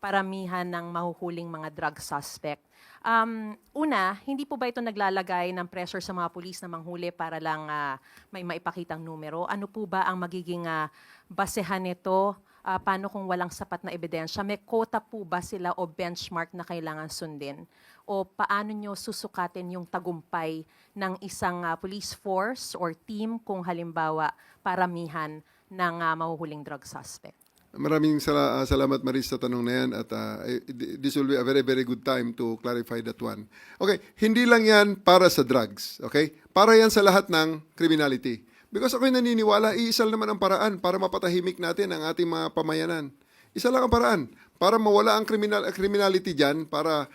paramihan ng mahuhuling mga drug suspect. Um, una, hindi po ba ito naglalagay ng pressure sa mga pulis na manghuli para lang ah, may maipakitang numero? Ano po ba ang magiging ah, basehan nito? Ah, paano kung walang sapat na ebidensya? May quota po ba sila o benchmark na kailangan sundin? O paano nyo susukatin yung tagumpay ng isang ah, police force or team kung halimbawa paramihan ng ah, mahuhuling drug suspect? Maraming sala- ah, salamat Maris sa tanong na yan at ah, I- this will be a very very good time to clarify that one. Okay, hindi lang yan para sa drugs, okay? Para yan sa lahat ng criminality. Because ako'y naniniwala, iisal naman ang paraan para mapatahimik natin ang ating mga pamayanan. Isa lang ang paraan para mawala ang criminal criminality diyan para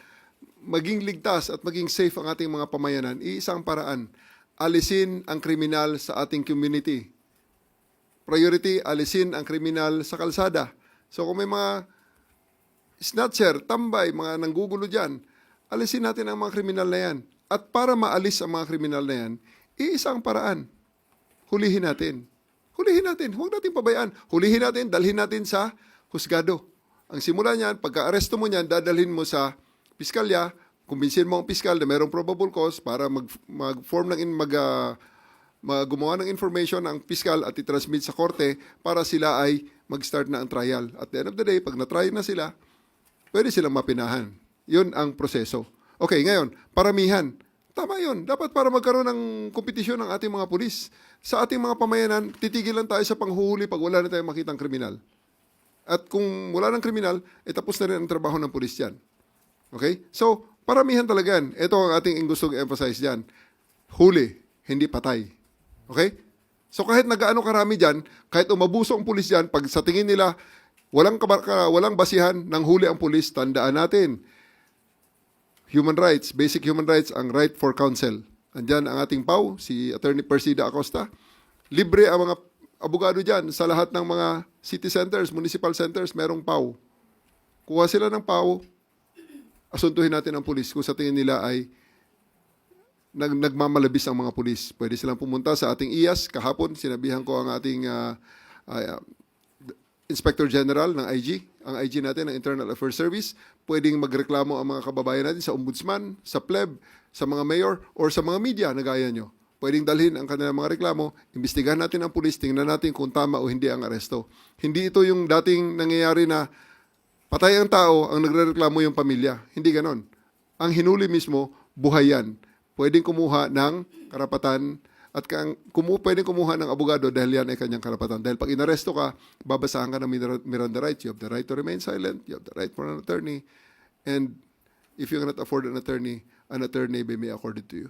maging ligtas at maging safe ang ating mga pamayanan. Iisang paraan, alisin ang kriminal sa ating community priority, alisin ang kriminal sa kalsada. So kung may mga snatcher, tambay, mga nanggugulo dyan, alisin natin ang mga kriminal na yan. At para maalis ang mga kriminal na yan, iisang paraan. Hulihin natin. Hulihin natin. Huwag natin pabayaan. Hulihin natin, dalhin natin sa husgado. Ang simula niyan, pagka-aresto mo niyan, dadalhin mo sa piskalya, kumbinsin mo ang piskal na mayroong probable cause para mag, mag-form ng in, mag, mag- gumawa ng information ang piskal at i-transmit sa korte para sila ay mag-start na ang trial. At the end of the day, pag na-try na sila, pwede silang mapinahan. Yun ang proseso. Okay, ngayon, paramihan. Tama yun. Dapat para magkaroon ng kompetisyon ng ating mga pulis. Sa ating mga pamayanan, titigil lang tayo sa panghuhuli pag wala na tayong makitang kriminal. At kung wala ng kriminal, eh tapos na rin ang trabaho ng pulis dyan. Okay? So, paramihan talaga yan. Ito ang ating gusto emphasize dyan. Huli, hindi patay. Okay? So kahit nagaano karami dyan, kahit umabuso ang pulis dyan, pag sa tingin nila, walang, kabar- ka- walang basihan ng huli ang pulis, tandaan natin, human rights, basic human rights, ang right for counsel. Andyan ang ating PAW, si Attorney Persida Acosta. Libre ang mga abogado dyan sa lahat ng mga city centers, municipal centers, merong PAW. Kuha sila ng PAW, asuntuhin natin ang pulis kung sa tingin nila ay nag, nagmamalabis ang mga pulis. Pwede silang pumunta sa ating IAS. Kahapon, sinabihan ko ang ating ah, ah, Inspector General ng IG, ang IG natin, ng Internal Affairs Service. Pwedeng magreklamo ang mga kababayan natin sa ombudsman, sa pleb, sa mga mayor, or sa mga media na gaya nyo. Pwedeng dalhin ang kanilang mga reklamo, imbestigahan natin ang pulis, tingnan natin kung tama o hindi ang aresto. Hindi ito yung dating nangyayari na patay ang tao, ang nagrereklamo yung pamilya. Hindi ganon. Ang hinuli mismo, buhay yan. Pwedeng kumuha ng karapatan at kang, kumu, pwedeng kumuha ng abogado dahil yan ay kanyang karapatan. Dahil pag inaresto ka, babasahan ka ng Mir- Miranda rights. You have the right to remain silent. You have the right for an attorney. And if you cannot afford an attorney, an attorney may be accorded to you.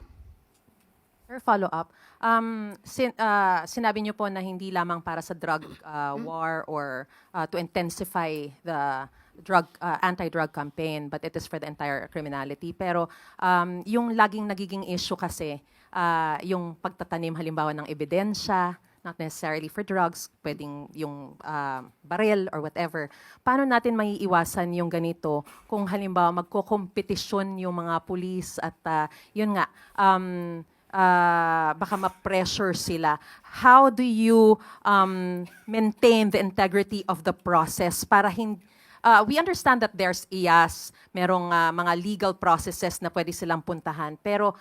Sir, follow-up. Um, sin- ah, sinabi niyo po na hindi lamang para sa drug ah, war or ah, to intensify the drug ah, anti-drug campaign, but it is for the entire criminality. Pero um, yung laging nagiging issue kasi, ah, yung pagtatanim halimbawa ng ebidensya, not necessarily for drugs, pwedeng yung ah, baril or whatever. Paano natin maiiwasan yung ganito kung halimbawa magkokompetisyon yung mga police at ah, yun nga, um, ah, baka ma-pressure sila. How do you um, maintain the integrity of the process para hindi Uh, we understand that there's IAS, merong ah, mga legal processes na pwede silang puntahan, pero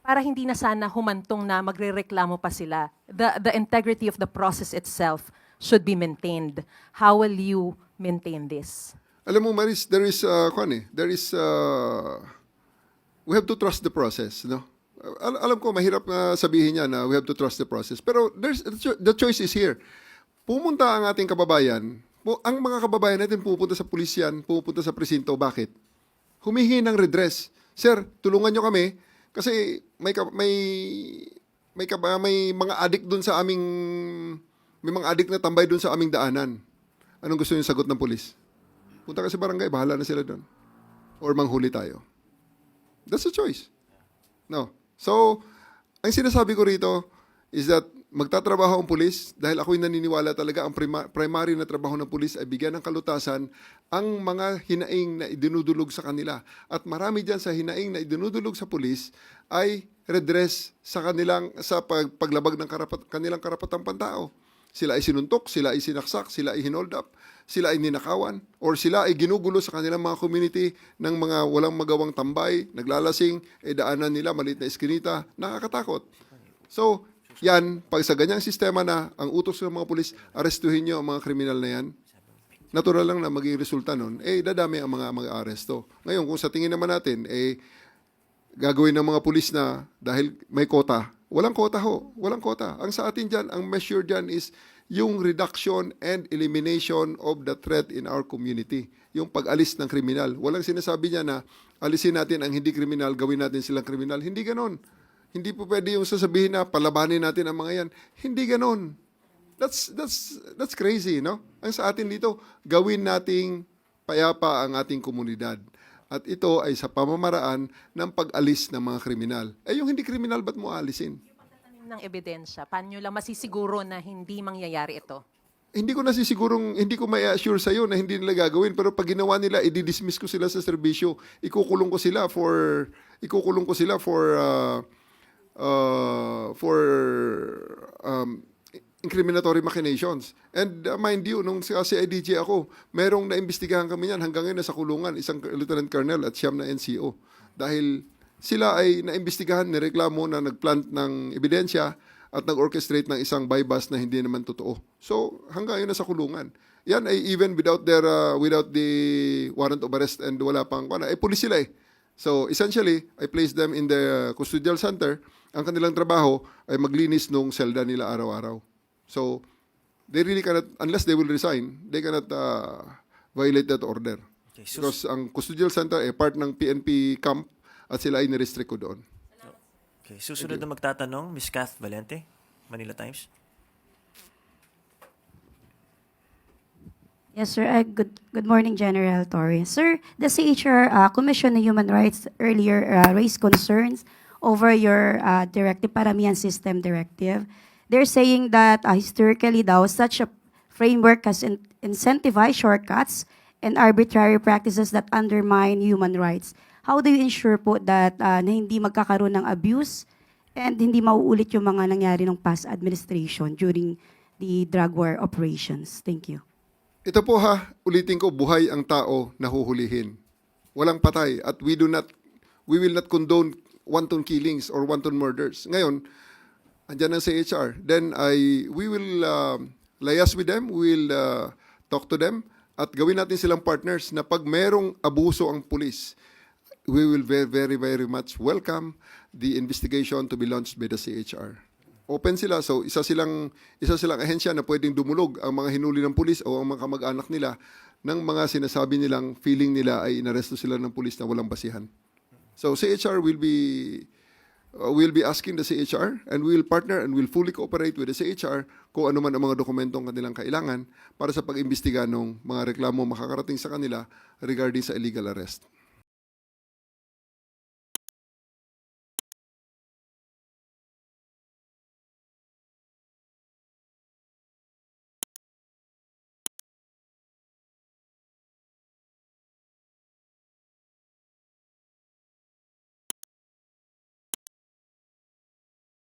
para hindi na sana humantong na magrereklamo pa sila, the, the integrity of the process itself should be maintained. How will you maintain this? Alam mo, Maris, there is, uh, kwan eh, there is, uh, we have to trust the process, no? Al- alam ko, mahirap na sabihin niya na we have to trust the process. Pero there's, the choice is here. Pumunta ang ating kababayan, pu- ang mga kababayan natin pupunta sa pulisyan, pupunta sa presinto. Bakit? Humihingi ng redress. Sir, tulungan nyo kami kasi may, may, may, kaba- may mga adik dun sa aming, may mga adik na tambay dun sa aming daanan. Anong gusto yung sagot ng pulis? Punta ka sa barangay, bahala na sila doon. Or manghuli tayo. That's a choice. No. So, ang sinasabi ko rito is that magtatrabaho ang pulis dahil ako'y naniniwala talaga ang prima- primary na trabaho ng pulis ay bigyan ng kalutasan ang mga hinaing na idinudulog sa kanila. At marami dyan sa hinaing na idinudulog sa pulis ay redress sa kanilang sa pag, paglabag ng karapat, kanilang karapatang pantao. Sila ay sinuntok, sila ay sinaksak, sila ay hinold up, sila ay ninakawan, or sila ay ginugulo sa kanilang mga community ng mga walang magawang tambay, naglalasing, eh daanan nila, maliit na eskinita, nakakatakot. So, yan, pag sa ganyang sistema na ang utos ng mga pulis, arestuhin nyo ang mga kriminal na yan, natural lang na maging resulta nun, eh dadami ang mga mag-aresto. Ngayon, kung sa tingin naman natin, eh gagawin ng mga pulis na dahil may kota, walang kota ho, walang kota. Ang sa atin dyan, ang measure dyan is yung reduction and elimination of the threat in our community. Yung pag-alis ng kriminal. Walang sinasabi niya na alisin natin ang hindi kriminal, gawin natin silang kriminal. Hindi ganon. Hindi po pwede yung sasabihin na palabanin natin ang mga yan. Hindi ganon. That's that's that's crazy, no? Ang sa atin dito, gawin nating payapa ang ating komunidad. At ito ay sa pamamaraan ng pag-alis ng mga kriminal. Eh yung hindi kriminal, ba't mo alisin? Tanim ng ebidensya, paano nyo lang masisiguro na hindi mangyayari ito? Hindi ko nasisigurong, hindi ko may assure sa'yo na hindi nila gagawin. Pero pag ginawa nila, i-dismiss ko sila sa serbisyo. Ikukulong ko sila for, ikukulong ko sila for, uh, uh, for um, incriminatory machinations. And uh, mind you, nung sa CIDJ ako, merong naimbestigahan kami yan hanggang ngayon nasa kulungan, isang lieutenant colonel at siyam na NCO. Dahil sila ay naimbestigahan, nireklamo na nagplant ng ebidensya at nag-orchestrate ng isang bypass na hindi naman totoo. So, hanggang ngayon nasa kulungan. Yan ay even without their uh, without the warrant of arrest and wala pang ano, eh pulis sila eh. So, essentially, I placed them in the custodial center. Ang kanilang trabaho ay maglinis nung selda nila araw-araw. So, they really cannot, unless they will resign, they cannot uh, violate that order. Okay, so- Because ang custodial center ay part ng PNP camp at sila ay nirestrict ko doon. Okay, susunod na magtatanong, Ms. Kath Valente, Manila Times. Yes, sir. Uh, good, good morning, General Torres. Sir, the CHR uh, Commission on Human Rights earlier uh, raised concerns over your uh, directive, Paramihan System Directive. They're saying that uh, historically daw, such a framework has in- incentivized shortcuts and arbitrary practices that undermine human rights. How do you ensure po that uh, na hindi magkakaroon ng abuse and hindi mauulit yung mga nangyari ng past administration during the drug war operations? Thank you. Ito po ha, ulitin ko, buhay ang tao na huhulihin. Walang patay at we do not, we will not condone wanton killings or wanton murders. Ngayon, andyan ang CHR. Then I, we will um, layas with them, we will uh, talk to them at gawin natin silang partners na pag merong abuso ang pulis, we will very, very, very much welcome the investigation to be launched by the CHR. Open sila, so isa silang isa silang ahensya na pwedeng dumulog ang mga hinuli ng pulis o ang mga kamag-anak nila ng mga sinasabi nilang feeling nila ay inaresto sila ng pulis na walang basihan. So CHR will be uh, will be asking the CHR and we will partner and will fully cooperate with the CHR kung ano man ang mga dokumentong kanilang kailangan para sa pag-imbestiga ng mga reklamo makakarating sa kanila regarding sa illegal arrest.